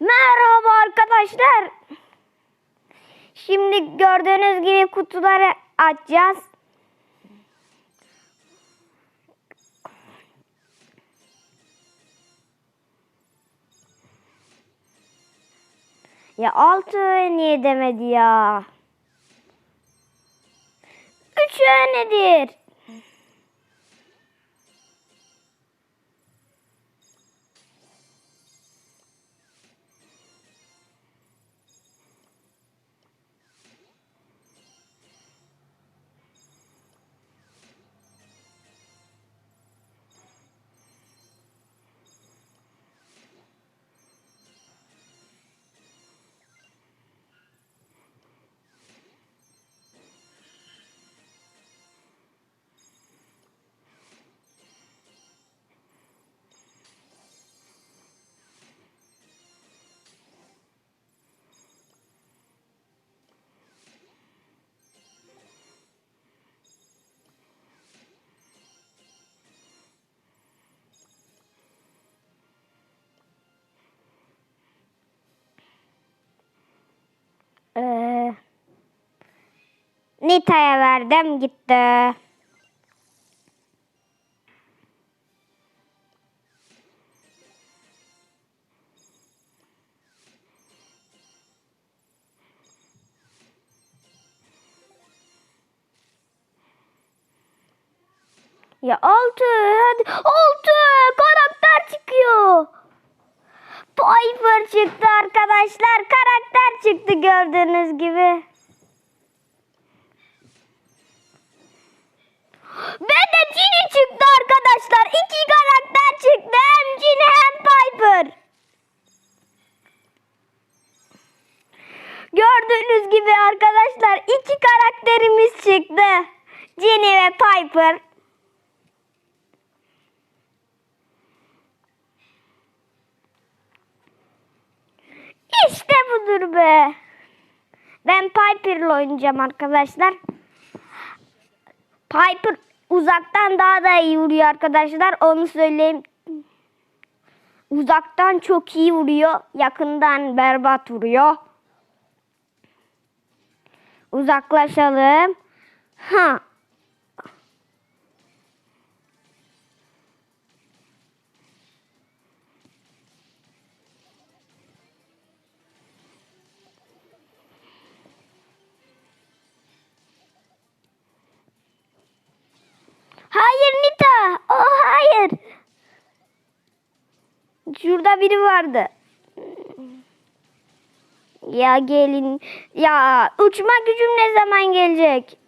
Merhaba arkadaşlar. Şimdi gördüğünüz gibi kutuları açacağız. Ya altı niye demedi ya? Üç nedir? Nita'ya verdim gitti. Ya altı hadi altı karakter çıkıyor. Piper çıktı arkadaşlar. Karakter çıktı gördüğünüz gibi. Ve de Ginny çıktı arkadaşlar. İki karakter çıktı. Hem Ginny hem Piper. Gördüğünüz gibi arkadaşlar iki karakterimiz çıktı. Ginny ve Piper. İşte budur be. Ben Piper'la oynayacağım arkadaşlar. Piper uzaktan daha da iyi vuruyor arkadaşlar. Onu söyleyeyim. Uzaktan çok iyi vuruyor. Yakından berbat vuruyor. Uzaklaşalım. Ha. Hayır Nita. Oh hayır. Şurada biri vardı. Ya gelin. Ya uçma gücüm ne zaman gelecek?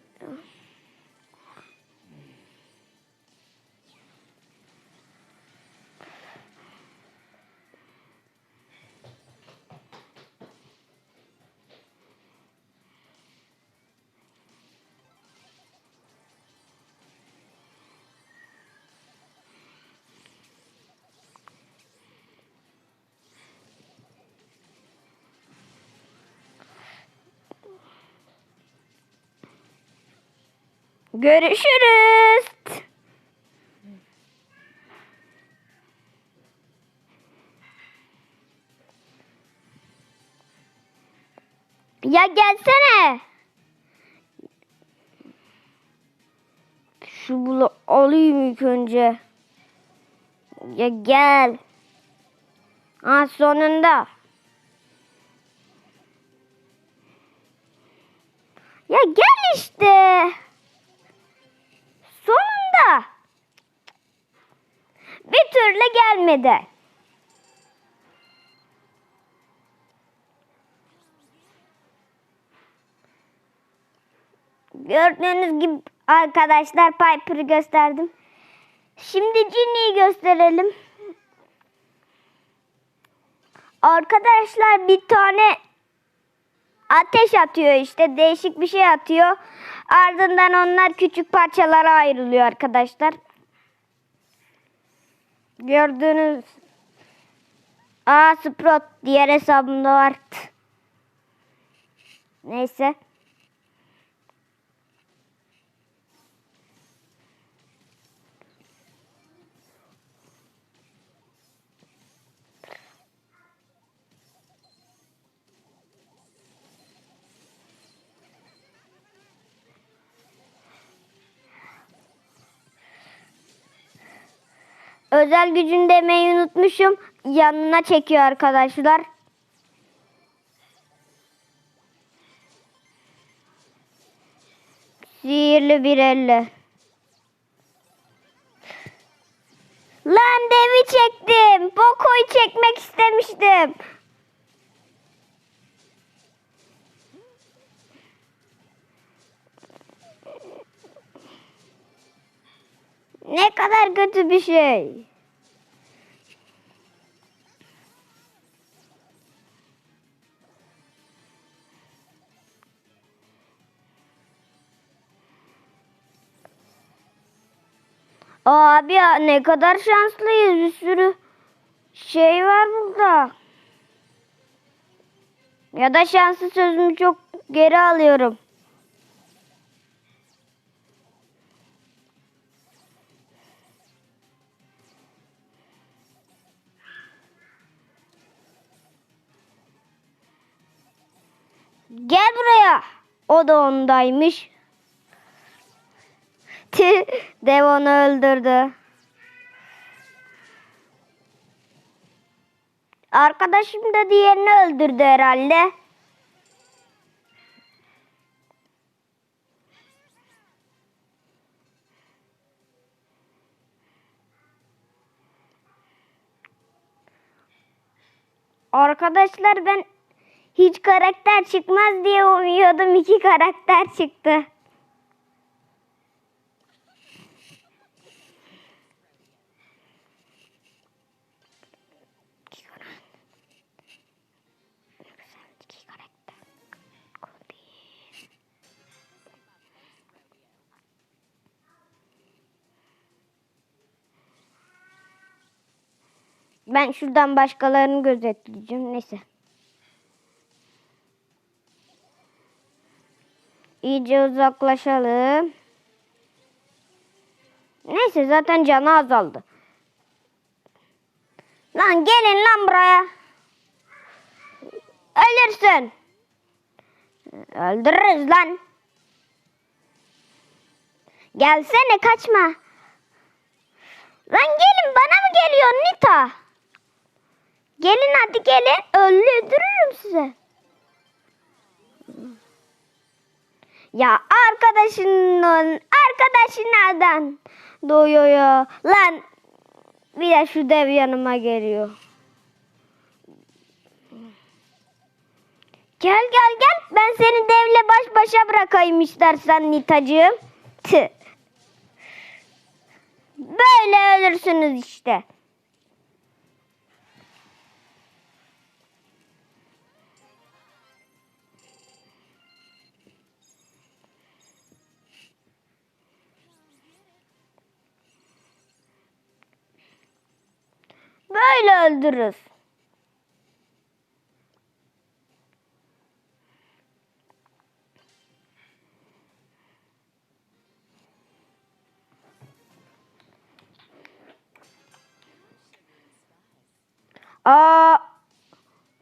Görüşürüz. Ya gelsene. Şu bulu alayım ilk önce. Ya gel. Ha sonunda. Ya gel işte. Sonunda. Bir türlü gelmedi. Gördüğünüz gibi arkadaşlar Piper'ı gösterdim. Şimdi Ginny'yi gösterelim. Arkadaşlar bir tane ateş atıyor işte değişik bir şey atıyor. Ardından onlar küçük parçalara ayrılıyor arkadaşlar. Gördüğünüz Aa Sprout diğer hesabımda var. Neyse. Özel gücün demeyi unutmuşum. Yanına çekiyor arkadaşlar. Sihirli bir elle. Lan devi çektim. Boko'yu çekmek istemiştim. Ne kadar kötü bir şey. Abi ne kadar şanslıyız. Bir sürü şey var burada. Ya da şanslı sözümü çok geri alıyorum. O da ondaymış. Dev onu öldürdü. Arkadaşım da diğerini öldürdü herhalde. Arkadaşlar ben hiç karakter çıkmaz diye umuyordum. iki karakter çıktı. Ben şuradan başkalarını gözetleyeceğim. Neyse. İyice uzaklaşalım. Neyse zaten canı azaldı. Lan gelin lan buraya. Ölürsün. Öldürürüz lan. Gelsene kaçma. Lan gelin bana mı geliyor Nita? Gelin hadi gelin. Öldürürüm size. Ya arkadaşının arkadaşın nereden doğuyor? Lan bir de şu dev yanıma geliyor. Gel gel gel. Ben seni devle baş başa bırakayım istersen Nitacığım. Böyle ölürsünüz işte. Böyle öldürürüz. Aa,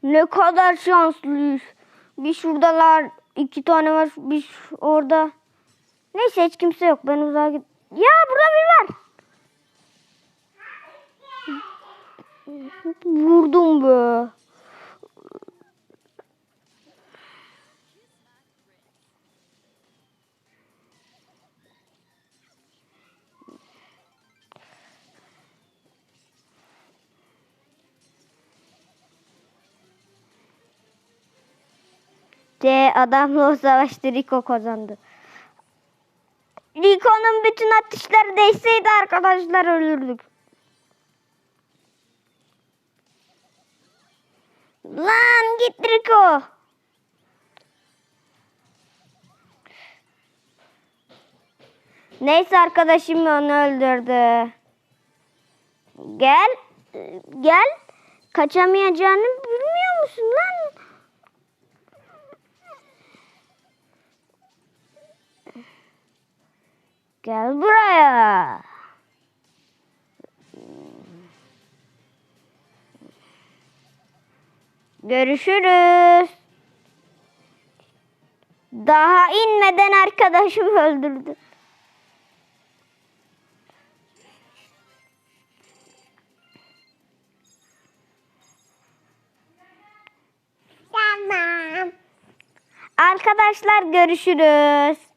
ne kadar şanslıyız. Bir şuradalar, iki tane var, bir orada. Neyse hiç kimse yok. Ben uzağa git. Ya burada bir var. Vurdum be. De adamla o savaşta Rico kazandı. Rico'nun bütün atışları değseydi arkadaşlar ölürdük. Lan git Rico. Neyse arkadaşım onu öldürdü. Gel. Gel. Kaçamayacağını bilmiyor musun lan? Gel buraya. Görüşürüz. Daha inmeden arkadaşımı öldürdü. Tamam. Arkadaşlar görüşürüz.